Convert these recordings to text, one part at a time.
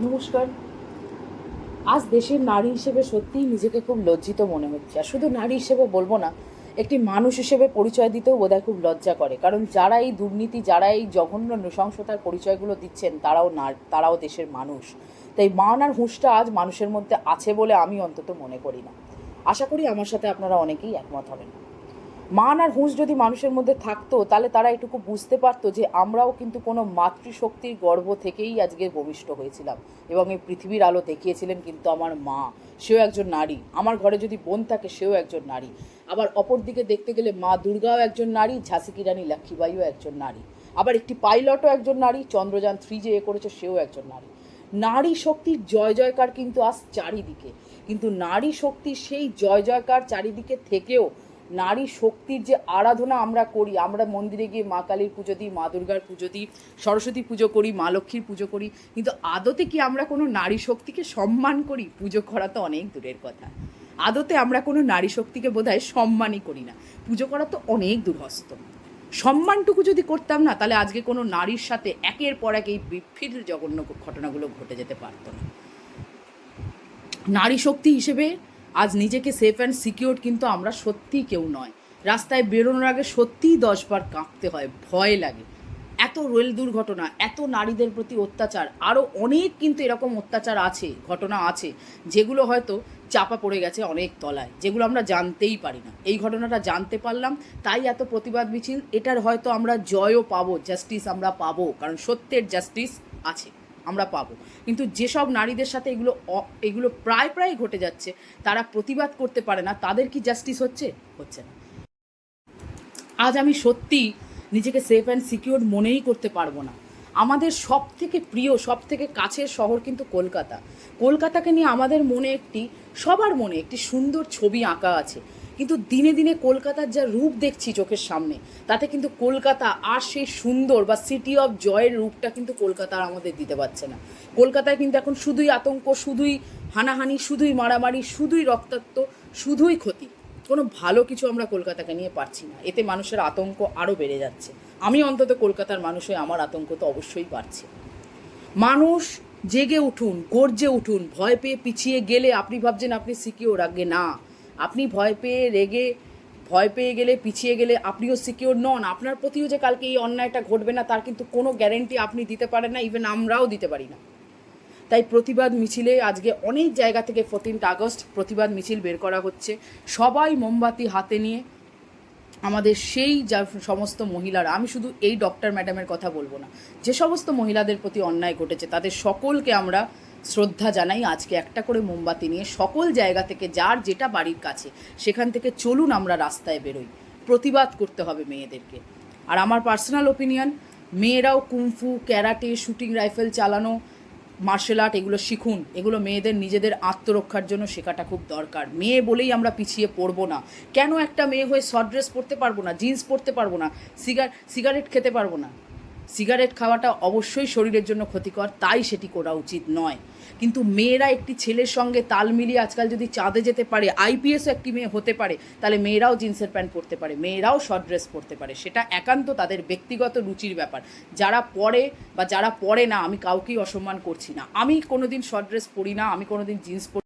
নমস্কার। আজ দেশের নারী হিসেবে সত্যিই নিজেকে খুব লজ্জিত মনে হচ্ছে। আর শুধু নারী হিসেবে বলব না, একটি মানুষ হিসেবে পরিচয় দিতেও বোধহয় খুব লজ্জা করে। কারণ যারা এই দুর্নীতি, যারা এই জঘন্য নৃশংসতার পরিচয়গুলো দিচ্ছেন, তারাও না, তারাও দেশের মানুষ। তাই মান আর হুঁশটা আজ মানুষের মধ্যে আছে বলে আমি অন্তত মনে করি না। আশা করি আমার সাথে আপনারা অনেকেই একমত হবেন। মান আর হুঁশ যদি মানুষের মধ্যে থাকতো, তাহলে তারা এটুকু বুঝতে পারতো যে আমরাও কিন্তু কোনো মাতৃশক্তির গর্ভ থেকেই আজকে ভূমিষ্ঠ হয়েছিলাম। এবং এই পৃথিবীর আলো দেখিয়েছিলেন কিন্তু আমার মা। সেও একজন নারী। আমার ঘরে যদি বোন থাকে, সেও একজন নারী। আবার অপর দিকে দেখতে গেলে মা দুর্গাও একজন নারী ঝাঁসি কি রানী লক্ষ্মীবাইও একজন নারী। আবার একটি পাইলটও একজন নারী, চন্দ্রযান থ্রি যে এ করেছে, সেও একজন নারী। নারী শক্তির জয় জয়কার কিন্তু আজ চারিদিকে। কিন্তু নারী শক্তির সেই জয় জয়কার চারিদিকে থেকেও নারী শক্তির যে আরাধনা আমরা করি, আমরা মন্দিরে গিয়ে মা কালীর পুজো দিই, মা দুর্গার পুজো দিই, সরস্বতী পুজো করি, মা লক্ষ্মীর পুজো করি, কিন্তু আদতে কি আমরা কোনো নারী শক্তিকে সম্মান করি? পুজো করা তো অনেক দূরের কথা। আদতে আমরা কোনো নারী শক্তিকে বোধহয় সম্মানই করি না। পুজো করা তো অনেক দূরহস্ত। সম্মানটুকু যদি করতাম না, তাহলে আজকে কোনো নারীর সাথে একের পর এক এই বিফির জঘন্য ঘটনাগুলো ঘটে যেতে পারতো না। নারী শক্তি হিসেবে আজ নিজেকে সেফ অ্যান্ড সিকিওর কিন্তু আমরা সত্যিই কেউ নয়। রাস্তায় বেরোনোর আগে সত্যিই দশবার কাঁপতে হয়, ভয় লাগে। এত রেল দুর্ঘটনা, এত নারীদের প্রতি অত্যাচার আরও অনেক কিন্তু এরকম অত্যাচার আছে, ঘটনা আছে, যেগুলো হয়তো চাপা পড়ে গেছে অনেক তলায়, যেগুলো আমরা জানতেই পারি না। এই ঘটনাটা জানতে পারলাম, তাই এত প্রতিবাদ মিছিল, এটার হয়তো আমরা জয়ও পাবো জাস্টিস আমরা পাবো, কারণ সত্যের জাস্টিস আছে। আমরা পাবো। কিন্তু যেসব নারীদের সাথে এগুলো এগুলো প্রায় প্রায় ঘটে যাচ্ছে, তারা প্রতিবাদ করতে পারে না, তাদের কি জাস্টিস হচ্ছে? হচ্ছে না। আজ আমি সত্যি নিজেকে সেফ অ্যান্ড সিকিউর মনেই করতে পারব না। আমাদের সব থেকে প্রিয় সব থেকে কাছের শহর কিন্তু কলকাতা। কলকাতাকে নিয়ে আমাদের মনে একটি, সবার মনে একটি সুন্দর ছবি আঁকা আছে। কিন্তু দিনে দিনে কলকাতার যা রূপ দেখছি চোখের সামনে, তাতে কিন্তু কলকাতা আর সেই সুন্দর বা সিটি অফ জয়ের রূপটা কিন্তু কলকাতা আর আমাদের দিতে পারছে না। কলকাতায় কিন্তু এখন শুধুই আতঙ্ক, শুধুই হানাহানি, শুধুই মারামারি, শুধুই রক্তাক্ত, শুধুই ক্ষতি। কোনো ভালো কিছু আমরা কলকাতাকে নিয়ে পারছি না। এতে মানুষের আতঙ্ক আরও বেড়ে যাচ্ছে। আমি অন্তত কলকাতার মানুষ হয়ে আমার আতঙ্ক তো অবশ্যই বাড়ছে। মানুষ জেগে উঠুন, গর্জে উঠুন, ভয় পেয়ে পিছিয়ে গেলে আপনি ভাবছেন আপনি সিকিওর, আগে না। আপনি ভয় পেয়ে রেগে, ভয় পেয়ে গেলে, পিছিয়ে গেলে আপনিও সিকিওর নন। আপনার প্রতিও যে কালকে এই অন্যায়টা ঘটবে না, তার কিন্তু কোনো গ্যারেন্টি আপনি দিতে পারেন না ইভেন আমরাও দিতে পারি না। তাই প্রতিবাদ মিছিলে আজকে অনেক জায়গা থেকে ফোরটিন্থ আগস্ট প্রতিবাদ মিছিল বের করা হচ্ছে। সবাই মোমবাতি হাতে নিয়ে আমাদের সেই যা সমস্ত মহিলারা, আমি শুধু এই ডক্টর ম্যাডামের কথা বলব না, যে সমস্ত মহিলাদের প্রতি অন্যায় ঘটেছে, তাদের সকলকে আমরা শ্রদ্ধা জানাই আজকে একটা করে মোমবাতি নিয়ে সকল জায়গা থেকে যার যেটা বাড়ির কাছে, সেখান থেকে চলুন আমরা রাস্তায় বেরোই। প্রতিবাদ করতে হবে মেয়েদেরকে। আর আমার পার্সোনাল ওপিনিয়ন মেয়েরাও kung fu, karate shooting rifle চালানো মার্শাল আর্ট এগুলো শিখুন। এগুলো মেয়েদের নিজেদের আত্মরক্ষার জন্য শেখাটা খুব দরকার। মেয়ে বলেই আমরা পিছিয়ে পড়ব না। কেন একটা মেয়ে হয়ে শর্ট ড্রেস পরতে পারব না জিন্স পরতে পারব না সিগার সিগারেট খেতে পারব না? সিগারেট খাওয়াটা অবশ্যই শরীরের জন্য ক্ষতিকর, তাই সেটি করা উচিত নয়। কিন্তু মেয়েরা একটি ছেলের সঙ্গে তাল মিলিয়ে আজকাল যদি চাঁদে যেতে পারে আইপিএসও একটি মেয়ে হতে পারে, তাহলে মেয়েরাও জিন্সের প্যান্ট পরতে পারে, মেয়েরাও শর্ট ড্রেস পরতে পারে। সেটা একান্ত তাদের ব্যক্তিগত রুচির ব্যাপার। যারা পরে বা যারা পরে না, আমি কাউকেই অসম্মান করছি না। আমি কোনোদিন শর্ট ড্রেস পরি না, আমি কোনোদিন জিন্স পরি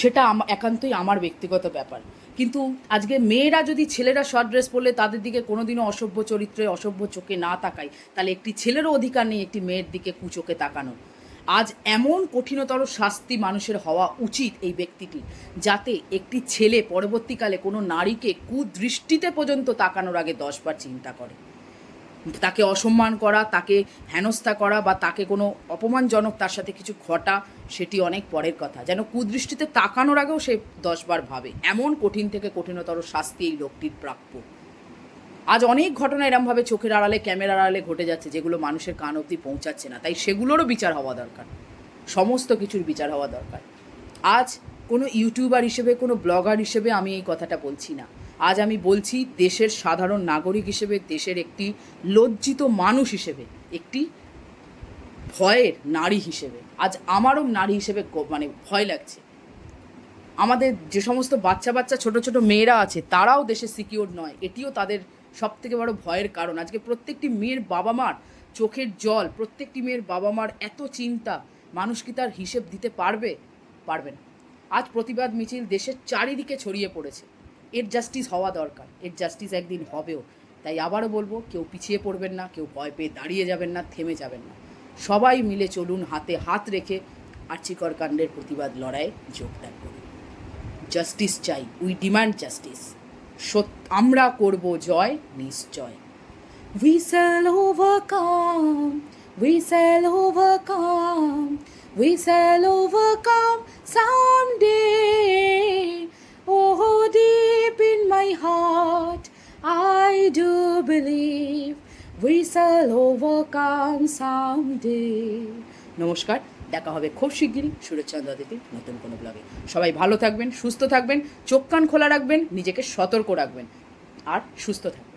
সেটা একান্তই আমার ব্যক্তিগত ব্যাপার। কিন্তু আজকে মেয়েরা যদি ছেলেরা শর্ট ড্রেস পরলে তাদের দিকে কোনোদিনও অসভ্য চরিত্রে, অসভ্য চোখে না তাকায়, তাহলে একটি ছেলেরও অধিকার নেই একটি মেয়ের দিকে কুচোখে তাকানোর। আজ এমন কঠিনতর শাস্তি মানুষের হওয়া উচিত এই ব্যক্তিটির, যাতে একটি ছেলে পরবর্তীকালে কোনো নারীকে কুদৃষ্টিতে পর্যন্ত তাকানোর আগে দশবার চিন্তা করে। তাকে অসম্মান করা, তাকে হেনস্থা করা বা তাকে কোনো অপমানজনক তার সাথে কিছু ঘটা, সেটি অনেক পরের কথা। যেন কুদৃষ্টিতে তাকানোর আগেও সে দশবার ভাবে। এমন কঠিন থেকে কঠিনতর শাস্তি এই লোকটির প্রাপ্য। আজ অনেক ঘটনা এরমভাবে চোখের আড়ালে, ক্যামেরার আড়ালে ঘটে যাচ্ছে, যেগুলো মানুষের কান অবধি পৌঁছাচ্ছে না। তাই সেগুলোরও বিচার হওয়া দরকার। সমস্ত কিছুর বিচার হওয়া দরকার। আজ কোনো ইউটিউবার হিসেবে, কোনো ব্লগার হিসেবে আমি এই কথাটা বলছি না। আজ আমি বলছি দেশের সাধারণ নাগরিক হিসেবে, দেশের একটি লজ্জিত মানুষ হিসেবে, একটি ভয়ের নারী হিসেবে। আজ আমারও নারী হিসেবে মানে ভয় লাগছে। আমাদের যে সমস্ত বাচ্চা বাচ্চা ছোট ছোট মেয়েরা আছে, তারাও দেশে সিকিওর নয়। এটিও তাদের সব থেকে বড় ভয়ের কারণ। আজকে প্রত্যেকটি মেয়ের বাবা মার চোখের জল, প্রত্যেকটি মেয়ের বাবা মার এত চিন্তা, মানুষ কি তার হিসেব দিতে পারবে? পারবে না। আজ প্রতিবাদ মিছিল দেশের চারিদিকে ছড়িয়ে পড়েছে। এর জাস্টিস হওয়া দরকার। এর জাস্টিস একদিন হবেও। তাই আবারও বলব, কেউ পিছিয়ে পড়বেন না, কেউ ভয় পেয়ে দাঁড়িয়ে যাবেন না, থেমে যাবেন না। সবাই মিলে চলুন হাতে হাত রেখে আর্চিকর কাণ্ডের প্রতিবাদ লড়াইয়ে যোগদান করুন জাস্টিস চাই উই ডিমান্ড জাস্টিস আমরা করব জয়, নিশ্চয়। We shall overcome we shall overcome we shall overcome some day oh in my heart I do believe we shall overcome some নমস্কার। দেখা হবে খুব শিগগিরই। সুরেশচন্দ্র দিদির নতুন কোনো ব্লগে সবাই ভালো থাকবেন, সুস্থ থাকবেন, চোখ কান খোলা রাখবেন, নিজেকে সতর্ক রাখবেন। আর সুস্থ থাকবেন।